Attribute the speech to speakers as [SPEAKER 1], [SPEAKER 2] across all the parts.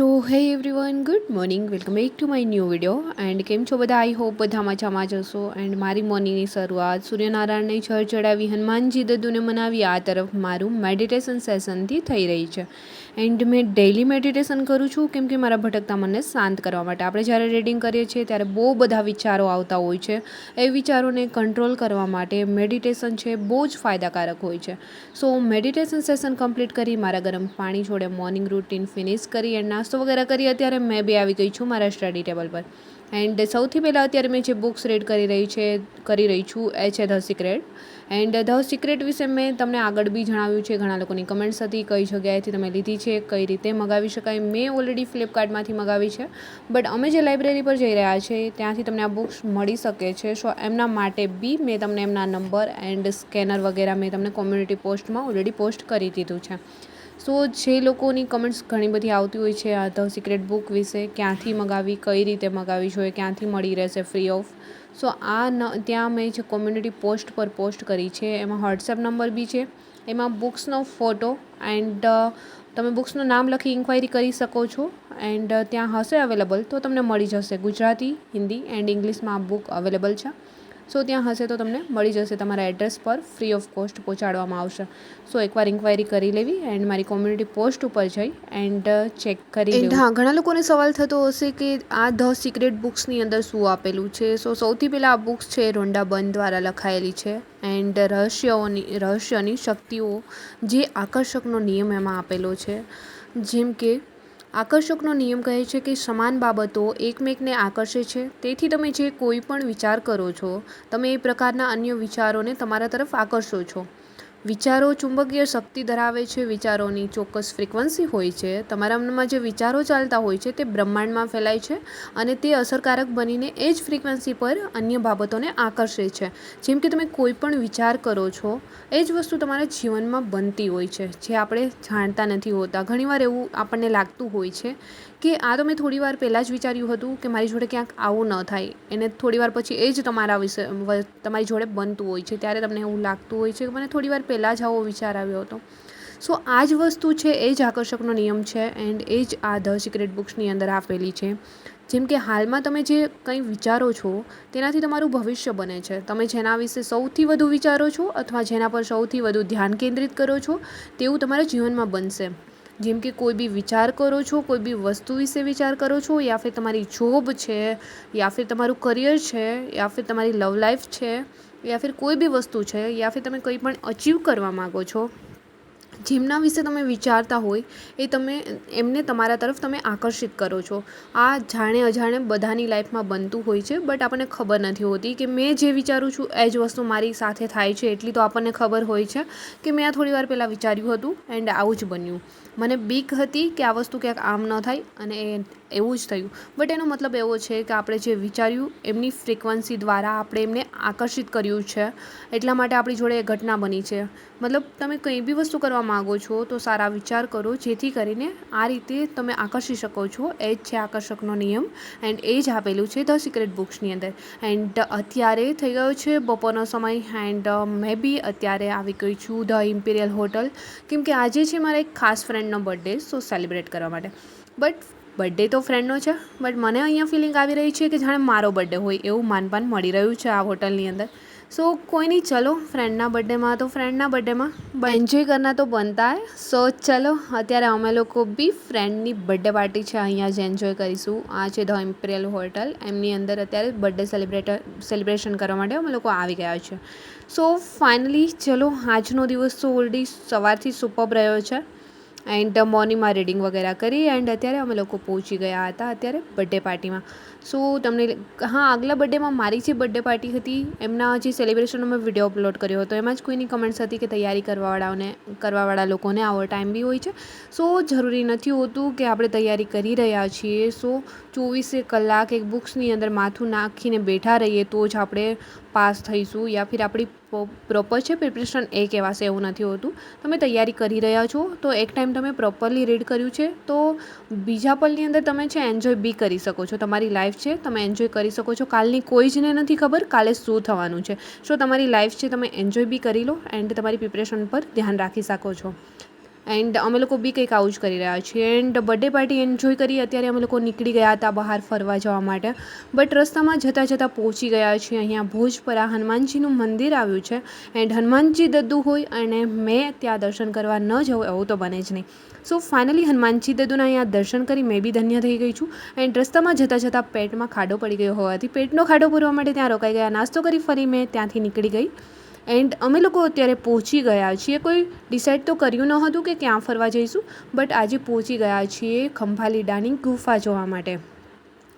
[SPEAKER 1] So hey everyone good morning welcome back to my new video and કેમ છો બધા? I hope બધા મજામાં જશો એન્ડ મારી મોર્નિંગની શરૂઆત સૂર્યનારાયણને જળ ચડાવી, હનુમાનજી દદુને મનાવી, આ તરફ મારું મેડિટેશન સેશનથી થઈ રહી છે. એન્ડ મેં ડેઇલી મેડિટેશન કરું છું કેમ કે મારા ભટકતા મનને શાંત કરવા માટે. આપણે જ્યારે રીડિંગ કરીએ છીએ ત્યારે બહુ બધા વિચારો આવતા હોય છે. એ વિચારોને કંટ્રોલ કરવા માટે મેડિટેશન છે બહુ જ ફાયદાકારક હોય છે. સો મેડિટેશન સેશન કમ્પ્લીટ કરી, મારા ગરમ પાણી જોડે મોર્નિંગ રૂટીન ફિનિશ કરી એન્ડ વગેરે કરી અત્યારે મેં બી આવી ગઈ છું મારા સ્ટડી ટેબલ પર. એન્ડ સૌથી પહેલાં અત્યારે મેં જે બુક્સ રીડ કરી રહી છે, કરી રહી છું, એ છે the secret. And the secret વિશે મેં તમને આગળ બી જણાવ્યું છે, ઘણા લોકોની કમેન્ટ્સ હતી, કઈ જગ્યાએથી તમે લીધી છે, કઈ રીતે મગાવી શકાય. મેં ઓલરેડી ફ્લિપકાર્ટમાંથી મગાવી છે, બટ અમે જે લાઇબ્રેરી પર જઈ રહ્યા છે, ત્યાંથી તમને આ બુક્સ મળી શકે છે. સો એમના માટે બી મેં તમને એમના નંબર એન્ડ સ્કેનર વગેરે મેં તમને કોમ્યુનિટી પોસ્ટમાં ઓલરેડી પોસ્ટ કરી દીધું છે. સો જે લોકોની કમેન્ટ્સ ઘણી બધી આવતી હોય છે આ ધ સિક્રેટ બુક વિશે, ક્યાંથી મગાવી, કઈ રીતે મગાવી જોઈએ, ક્યાંથી મળી રહેશે ફ્રી ઓફ સો આ ન, ત્યાં મેં જે કોમ્યુનિટી પોસ્ટ પર પોસ્ટ કરી છે, એમાં વોટ્સએપ નંબર બી છે, એમાં બુક્સનો ફોટો એન્ડ તમે બુક્સનું નામ લખી ઇન્ક્વાયરી કરી શકો છો એન્ડ ત્યાં હશે અવેલેબલ તો તમને મળી જશે ગુજરાતી, હિન્દી એન્ડ ઇંગ્લિશમાં આ બુક અવેલેબલ છે. સો ત્યાં હશે તો તમને મળી જશે તમારા એડ્રેસ પર ફ્રી ઓફ કોસ્ટ પહોંચાડવામાં આવશે. સો એકવાર ઇન્ક્વાયરી કરી લેવી એન્ડ મારી કોમ્યુનિટી પોસ્ટ ઉપર જઈ એન્ડ ચેક કરી એન્ડ હા ઘણા લોકોને સવાલ થતો હશે કે આ ધ સિક્રેટ બુક્સની અંદર શું આપેલું છે? સો સૌથી પહેલાં આ બુક્સ છે રોંડા બન દ્વારા લખાયેલી છે એન્ડ રહસ્યોની રહસ્યની શક્તિઓ જે આકર્ષકનો નિયમ એમાં આપેલો છે. જેમ કે આકર્ષકનો નિયમ કહે છે કે સમાન બાબતો એકમેકને આકર્ષે છે. તેથી તમે જે કોઈ પણ વિચાર કરો છો, તમે એ પ્રકારના અન્ય વિચારોને તમારા તરફ આકર્ષો છો. વિચારો ચુંબકીય શક્તિ ધરાવે છે, વિચારોની ચોક્કસ ફ્રિકવન્સી હોય છે, તમારા મનમાં જે વિચારો ચાલતા હોય છે તે બ્રહ્માંડમાં ફેલાય છે અને તે અસરકારક બનીને એ જ ફ્રિકવન્સી પર અન્ય બાબતોને આકર્ષે છે. જેમ કે તમે કોઈ પણ વિચાર કરો છો, એ જ વસ્તુ તમારા જીવનમાં બનતી હોય છે, જે આપણે જાણતા નથી હોતા. ઘણીવાર એવું આપણને લાગતું હોય છે કે આ તો મેં થોડી વાર પહેલાં જ વિચાર્યું હતું કે મારી જોડે ક્યાંક આવું ન થાય. એને થોડી વાર પછી એ જ તમારા વિશે તમારી જોડે બનતું હોય છે. ત્યારે તમને એવું લાગતું હોય છે કે મને થોડી વાર પહેલાં જ આવો વિચાર આવ્યો હતો. સો, આ જ વસ્તુ છે, એ જ આકર્ષકનો નિયમ છે એન્ડ એ જ આ ધ સિક્રેટ બુક્સની અંદર આપેલી છે. જેમ કે હાલમાં તમે જે કંઈ વિચારો છો, તેનાથી તમારું ભવિષ્ય બને છે. તમે જેના વિશે સૌથી વધુ વિચારો છો અથવા જેના પર સૌથી વધુ ધ્યાન કેન્દ્રિત કરો છો, તેવું તમારા જીવનમાં બનશે. જેમ કે કોઈ બી વિચાર કરો છો, કોઈ બી વસ્તુ વિશે વિચાર કરો છો, યા ફિર તમારી જોબ છે, યા ફિર તમારું કરિયર છે, યા ફિર તમારી લવ લાઈફ છે, યા ફિર કોઈ બી વસ્તુ છે, યા ફિર તમે કંઈ પણ અચીવ કરવા માગો છો, જેમના વિશે તમે વિચારતા હોય, એ તમે એમને તમારા તરફ તમે આકર્ષિત કરો છો. આ જાણે અજાણે બધાની લાઈફમાં બનતું હોય છે બટ આપણને ખબર નથી હોતી કે મેં જે વિચારું છું, એ જ વસ્તુ મારી સાથે થાય છે, એટલી તો આપણને ખબર હોય છે, કે મેં આ થોડી વાર પહેલાં વિચાર્યું હતું એન્ડ આવું જ બન્યું. મને બીક હતી કે આ વસ્તુ ક્યાંક આમ ન થાય અને એવું જ થયું. બટ એનો મતલબ એવો છે કે આપણે જે વિચાર્યું, એમની ફ્રિકવન્સી દ્વારા આપણે એમને આકર્ષિત કર્યું છે. એટલા માટે આપણી જોડે એ ઘટના બની છે. મતલબ તમે કંઈ બી વસ્તુ કરવા માગો છો, તો સારા વિચાર કરો, જેથી કરીને આ રીતે તમે આકર્ષી શકો છો. એ જ છે આકર્ષકનો નિયમ. એન્ડ એ જ આપેલું છે ધ સિક્રેટ બુક્સની અંદર. એન્ડ અત્યારે થઈ ગયો છે બપોરનો સમય એન્ડ મેં બી અત્યારે આવી ગઈ છું ધ ઇમ્પિરિયલ હોટલ કેમ કે આજે છે મારા એક ખાસ ફ્રેન્ડ ફ્રેન્ડનો બર્થડે સો સેલિબ્રેટ કરવા માટે. બટ બર્થડે તો ફ્રેન્ડનો છે બટ મને અહીંયા ફિલિંગ આવી રહી છે કે જાણે મારો બર્થડે હોય એવું માનપાન મળી રહ્યું છે આ હોટલની અંદર. સો કોઈ નહીં, ચલો ફ્રેન્ડના બર્થડેમાં તો ફ્રેન્ડના બર્થડેમાં એન્જોય કરના તો બનતા હે. સો ચલો, અત્યારે અમે લોકો બી ફ્રેન્ડની બર્થડે પાર્ટી છે અહીંયા જ એન્જોય કરીશું. આ છે ધ ઇમ્પિરિયલ હોટલ એમની અંદર અત્યારે બર્થડે સેલિબ્રેટ સેલિબ્રેશન કરવા માટે અમે લોકો આવી ગયા છે. સો ફાઇનલી ચલો, આજનો દિવસ તો ઓલરેડી સવારથી સુપર રહ્યો છે. એન્ડ મોર્નિંગમાં રીડિંગ વગેરે કરી એન્ડ અત્યારે અમે લોકો પહોંચી ગયા હતા અત્યારે બર્થડે પાર્ટીમાં સો તમને હા, આગલા બર્થડેમાં મારી જે બર્થડે પાર્ટી હતી, એમના જે સેલિબ્રેશનનો મેં વીડિયો અપલોડ કર્યો હતો, એમાં જ કોઈની કમેન્ટ્સ હતી કે તૈયારી કરવાવાળાઓને, કરવાવાળા લોકોને આવો ટાઈમ બી હોય છે. સો જરૂરી નથી હોતું કે આપણે તૈયારી કરી રહ્યા છીએ. સો ચોવીસે કલાક એક બુક્સની અંદર માથું નાખીને બેઠા રહીએ તો જ આપણે પાસ થઈશું યા ફિર આપણી પ્રોપર છે પ્રિપરેશન એ કહેવાશે એવું નથી હોતું. તમે તૈયારી કરી રહ્યા છો, તો એક ટાઈમ તમે પ્રોપરલી રીડ કર્યું છે, તો બીજા પલની અંદર તમે છે એન્જોય બી કરી શકો છો. તમારી લાઈફ છે, તમે એન્જોય કરી શકો છો. કાલની કોઈ જને નથી ખબર, કાલે શું થવાનું છે. સો તમારી લાઈફ છે, તમે એન્જોય બી કરી લો એન્ડ તમારી પ્રિપરેશન પર ધ્યાન રાખી શકો છો. એન્ડ અમે લોકો બી કંઈક આવું જ કરી રહ્યા છીએ. એન્ડ બર્થડે પાર્ટી એન્જોય કરી અત્યારે અમે લોકો નીકળી ગયા હતા બહાર ફરવા જવા માટે. બટ રસ્તામાં જતાં જતાં પહોંચી ગયા છીએ. અહીંયા ભોજપરા હનુમાનજીનું મંદિર આવ્યું છે. એન્ડ હનુમાનજી દદ્દુ હોય અને મેં ત્યાં દર્શન કરવા ન જવું એવું તો બને જ નહીં. સો ફાઇનલી હનુમાનજી દદ્દુના અહીંયા દર્શન કરી મેં બી ધન્ય થઈ ગઈ છું. એન્ડ રસ્તામાં જતાં જતાં પેટમાં ખાડો પડી ગયો હોવાથી પેટનો ખાડો પૂરવા માટે ત્યાં રોકાઈ ગયા. નાસ્તો કરી ફરી મેં ત્યાંથી નીકળી ગઈ. એન્ડ અમે લોકો અત્યારે પહોંચી ગયા છીએ. કોઈ ડિસાઇડ તો કર્યું ન હતું કે ક્યાં ફરવા જઈશું, બટ આજે પહોંચી ગયા છીએ ખંભાલીડાની ગુફા જોવા માટે.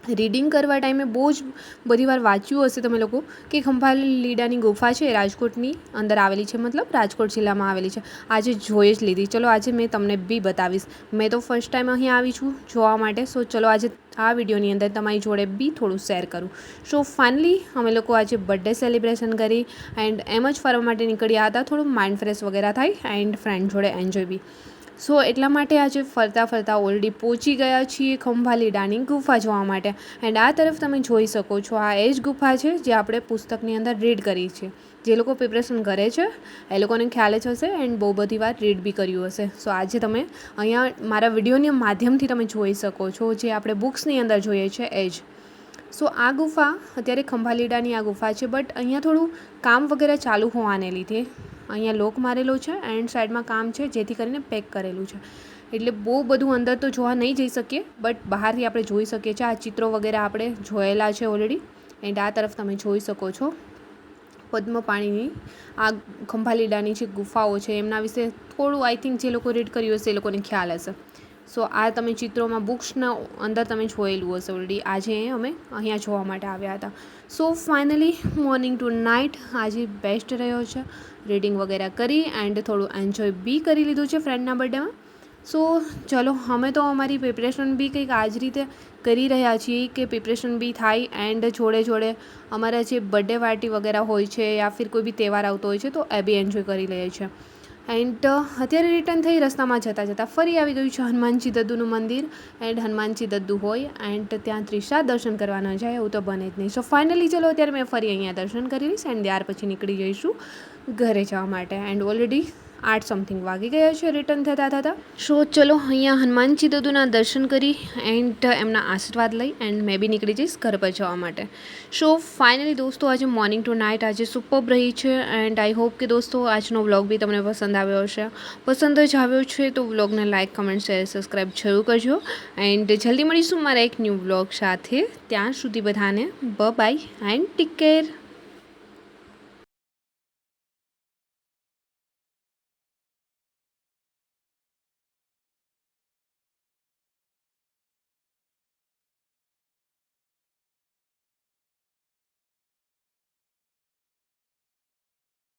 [SPEAKER 1] રીડિંગ કરવા ટાઈમે બહુ જ બધી વાર વાંચ્યું હશે તમે લોકો કે ખંભાલી લીડાની ગુફા છે, રાજકોટની અંદર આવેલી છે, મતલબ રાજકોટ જિલ્લામાં આવેલી છે. આજે જોઈ જ લીધી. ચલો આજે મેં તમને બી બતાવીશ. મેં તો ફર્સ્ટ ટાઈમ અહીં આવી છું જોવા માટે સો ચલો આજે આ વિડીયોની અંદર તમારી જોડે બી થોડું શેર કરું. સો ફાઇનલી અમે લોકો આજે બર્થડે સેલિબ્રેશન કરી એન્ડ એમ જ ફરવા માટે નીકળ્યા હતા. થોડું માઇન્ડ ફ્રેશ વગેરે થાય એન્ડ ફ્રેન્ડ જોડે એન્જોય બી. સો એટલા માટે આજે ફરતા ફરતા ઓલરેડી પહોંચી ગયા છીએ ખંભાલીડાની ગુફા જોવા માટે. એન્ડ આ તરફ તમે જોઈ શકો છો, આ એ જ ગુફા છે જે આપણે પુસ્તકની અંદર રીડ કરી છે. જે લોકો પ્રિપરેશન કરે છે, એ લોકોને ખ્યાલ જ હશે એન્ડ બહુ બધી વાર રીડ બી કર્યું હશે. સો આજે તમે અહીંયા મારા વિડીયોની માધ્યમથી તમે જોઈ શકો છો, જે આપણે બુક્સની અંદર જોઈએ છે, એ જ. સો આ ગુફા, અત્યારે ખંભાલીડાની આ ગુફા છે બટ અહીંયા થોડું કામ વગેરે ચાલુ હોવાને લીધે અહીંયા લોક મારેલો છે એન્ડ સાઈડમાં કામ છે, જેથી કરીને પેક કરેલું છે. એટલે બહુ બધું અંદર તો જોવા નહીં જઈ શકીએ, બટ બહારથી આપણે જોઈ શકીએ છીએ. આ ચિત્રો વગેરે આપણે જોયેલા છે ઓલરેડી એન્ડ આ તરફ તમે જોઈ શકો છો પદ્મ પાણીની, આ ખંભાલીડાની જે ગુફાઓ છે, એમના વિશે થોડું આઈ થિંક જે લોકો રીડ કર્યું હશે એ લોકોને ખ્યાલ હશે. સો આ તમે ચિત્રોમાં બુક્સના અંદર તમે જોયેલું હશે ઓલરેડી આજે અમે અહીંયા જોવા માટે આવ્યા હતા. So finally morning to night આજે બેસ્ટ રહ્યો છે. રીડિંગ વગેરે કરી એન્ડ થોડું એન્જોય બી કરી લીધું છે ફ્રેન્ડના બર્થડેમાં. સો ચલો, અમે તો અમારી પ્રિપરેશન બી કંઈક આ જ રીતે કરી રહ્યા છીએ કે પ્રિપરેશન બી થાય એન્ડ જોડે જોડે અમારા જે બર્થડે પાર્ટી વગેરે હોય છે યા ફિર કોઈ બી તહેવાર આવતો હોય છે તો એ બી એન્જોય કરી લઈએ છીએ. એન્ડ અત્યારે રિટર્ન થઈ રસ્તામાં જતાં જતાં ફરી આવી ગયું છે હનુમાનજી દદ્દુનું મંદિર. એન્ડ હનુમાનજી દદ્દુ હોય એન્ડ ત્યાં ત્રિષા દર્શન કરવા જાય એવું તો બને જ નહીં. સો ફાઇનલી ચલો અત્યારે મેં ફરી અહીંયા દર્શન કરી લઈશ એન્ડ ત્યાર પછી નીકળી જઈશું ઘરે જવા માટે. એન્ડ ઓલરેડી આઠ સમથિંગ વાગી ગયા છે રિટર્ન થતા થતાં. સો ચલો, અહીંયા હનુમાનજી દદુના દર્શન કરી એન્ડ એમના આશીર્વાદ લઈ એન્ડ મેં બી નીકળી જઈશ ઘર પર જવા માટે. સો ફાઇનલી દોસ્તો, આજે મોર્નિંગ ટુ નાઇટ આજે સુપર રહી છે એન્ડ આઈ હોપ કે દોસ્તો, આજનો વ્લોગ બી તમને પસંદ આવ્યો હશે. પસંદ જ આવ્યો છે તો વ્લોગને લાઇક કમેન્ટ શેર સબસ્ક્રાઈબ જરૂર કરજો. એન્ડ જલ્દી મળીશું મારા એક ન્યૂ વ્લોગ સાથે. ત્યાં સુધી બધાને બ બાય એન્ડ ટેક કેર